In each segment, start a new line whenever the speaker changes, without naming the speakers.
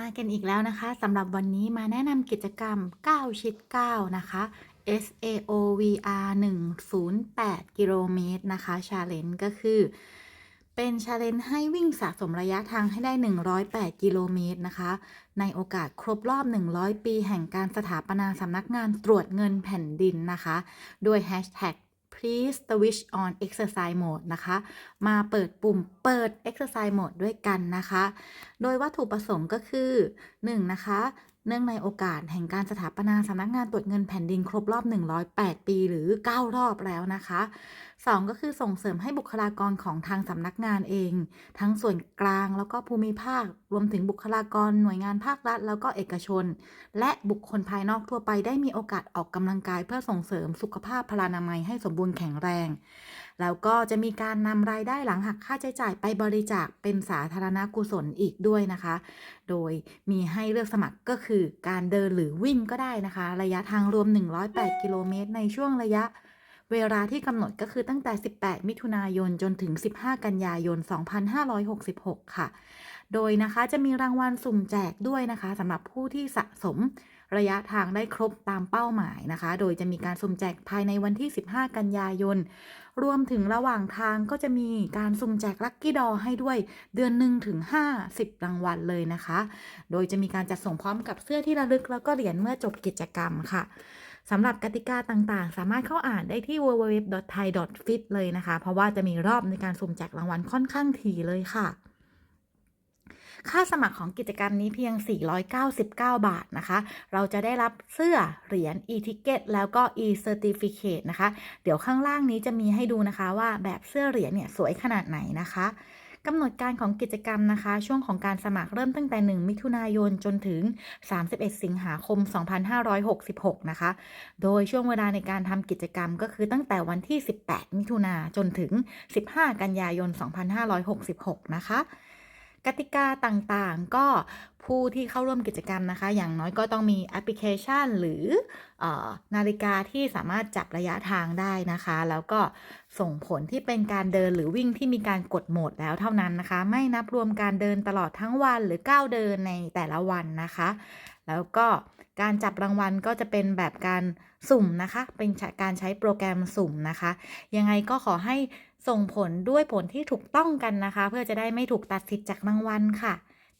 มากันอีกแล้วนะคะสำหรับวันนี้มาแนะนำกิจกรรม 9 ชิด 9 นะคะ SAOVR 108 กิโลเมตรนะคะ Challenge ก็คือ เป็น Challenge ให้วิ่งสะสมระยะทางให้ได้ 108 กิโลเมตรนะคะ ในโอกาสครบรอบ 100 ปีแห่งการสถาปนาสำนักงานตรวจเงินแผ่นดินนะคะ ด้วย Hashtag please switch on exercise mode นะคะ มาเปิดปุ่มเปิด exercise mode ด้วยกันนะคะ โดยวัตถุประสงค์ก็คือ 1. นะคะ เนื่องในโอกาสแห่งการสถาปนาสำนักงานตรวจเงินแผ่นดินครบรอบ 108 ปีหรือ 9 รอบแล้วนะคะ 2. ก็คือส่งเสริมให้บุคลากรของทางสำนักงานเอง ทั้งส่วนกลางแล้วก็ภูมิภาค รวมถึงบุคลากรหน่วยงานภาครัฐ แล้วก็เอกชน และบุคคลภายนอกทั่วไปได้มีโอกาสออกกำลังกาย เพื่อส่งเสริมสุขภาพพลานามัยให้สมบูรณ์แข็งแรงแล้วก็จะมีการนำรายได้หลังหักค่าใช้จ่ายไปบริจาคเป็นสาธารณกุศลอีกด้วยนะคะ โดยมีให้เลือกสมัครก็คือการเดินหรือวิ่งก็ได้นะคะ ระยะทางรวม 108 กิโลเมตร ในช่วงระยะเวลาที่กำหนดก็คือตั้งแต่ 18 มิถุนายน จนถึง 15 กันยายน 2566 ค่ะ โดยนะคะจะมีรางวัลสุ่มแจกด้วยนะคะสำหรับผู้ที่สะสมระยะทางได้ครบตามเป้าหมายนะคะ โดยจะมีการสุ่มแจกภายในวันที่ 15 กันยายน รวมถึงระหว่างทางก็จะมีการสุ่มแจกลัคกี้ดอให้ด้วยเดือนหนึ่งถึง 50 รางวัลเลยนะคะ โดยจะมีการจัดส่งพร้อมกับเสื้อที่ระลึกแล้วก็เหรียญเมื่อจบกิจกรรมค่ะสำหรับกติกาต่างๆ สามารถเข้าอ่านได้ที่ www.thai.fit เลยนะคะ เพราะว่าจะมีรอบในการสุ่มแจกรางวัลค่อนข้างถี่เลยค่ะ ค่าสมัครของกิจกรรมนี้เพียง 499 บาทนะคะ เราจะได้รับเสื้อเหรียญ e-ticket แล้วก็ e-certificate นะคะ เดี๋ยวข้างล่างนี้จะมีให้ดูนะคะว่าแบบเสื้อเหรียญเนี่ยสวยขนาดไหนนะคะกำหนดการของกิจกรรมนะคะ ช่วงของการสมัครเริ่มตั้งแต่ 1 มิถุนายนจนถึง 31 สิงหาคม 2566 นะคะ โดยช่วงเวลาในการทำกิจกรรมก็คือตั้งแต่วันที่ 18 มิถุนาจนถึง 15 กันยายน 2566 นะคะ กติกาต่างๆ ก็ ผู้ที่เข้าร่วมกิจกรรมนะคะ อย่างน้อยก็ต้องมีแอปพลิเคชัน หรืออนาฬิกาที่สามารถจับระยะทางได้นะคะ แล้วก็ส่งผลที่เป็นการเดินหรือวิ่งที่มีการกดโหมดแล้วเท่านั้นนะคะ ไม่นับรวมการเดินตลอดทั้งวันหรือก้าวเดินในแต่ละวันนะคะ แล้วก็การจับรางวัลก็จะเป็นแบบการสุ่มนะคะ เป็นการใช้โปรแกรมสุ่มนะคะ ยังไงก็ขอให้ส่งผลด้วยผลที่ถูกต้องกันนะคะ เพื่อจะได้ไม่ถูกตัดสิทธิ์จากรางวัลค่ะ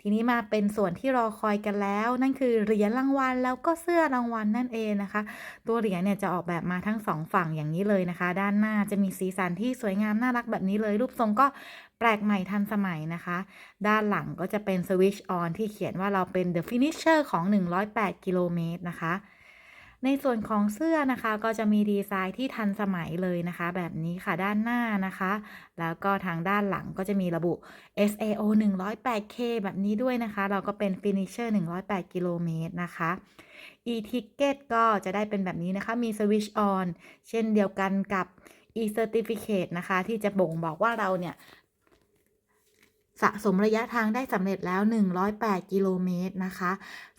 ทีนี้มาเป็นส่วนที่รอคอยกันแล้ว นั่นคือเหรียญรางวัลแล้วก็เสื้อรางวัลนั่นเองนะคะ ตัวเหรียญเนี่ยจะออกแบบมาทั้งสองฝั่งอย่างนี้เลยนะคะ ด้านหน้าจะมีสีสันที่สวยงามน่ารักแบบนี้เลย รูปทรงก็แปลกใหม่ทันสมัยนะคะ ด้านหลังก็จะเป็นสวิชออนที่เขียนว่าเราเป็น the finisher ของ 108 กิโลเมตรนะคะ ในส่วนของเสื้อนะคะก็จะมีดีไซน์ที่ทันสมัยเลยนะคะ แบบนี้ค่ะด้านหน้านะคะ แล้วก็ทางด้านหลังก็จะมีระบุ SAO 108K แบบนี้ด้วยนะคะ เราก็เป็น Finisher 108กิโลเมตรนะคะ e-ticket ก็จะได้เป็นแบบนี้นะคะ มี switch on เช่นเดียวกันกับ e-certificate นะคะ ที่จะบ่งบอกว่าเราเนี่ย สะสมระยะทางได้สำเร็จแล้ว 108 กิโลเมตรนะคะ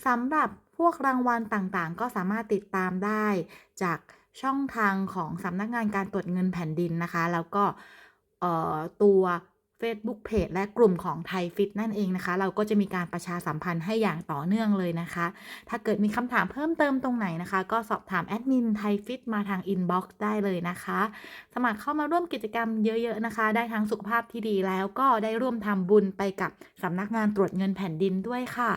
สำหรับพวกรางวัลต่างๆ ก็สามารถติดตามได้จากช่องทางของสำนักงานการตรวจเงินแผ่นดินนะคะ แล้วก็ตัว Facebook Page และกลุ่มของไทยฟิตนั่นเองนะคะ เราก็จะมีการประชาสัมพันธ์ให้อย่างต่อเนื่องเลยนะคะ ถ้าเกิดมีคำถามเพิ่มเติมตรงไหนนะคะ ก็สอบถามแอดมินไทยฟิตมาทางอินบ็อกซ์ได้เลยนะคะ สมัครเข้ามาร่วมกิจกรรมเยอะๆนะคะ ได้ทั้งสุขภาพที่ดีแล้วก็ได้ร่วมทำบุญไปกับสำนักงานตรวจเงินแผ่นดินด้วยค่ะ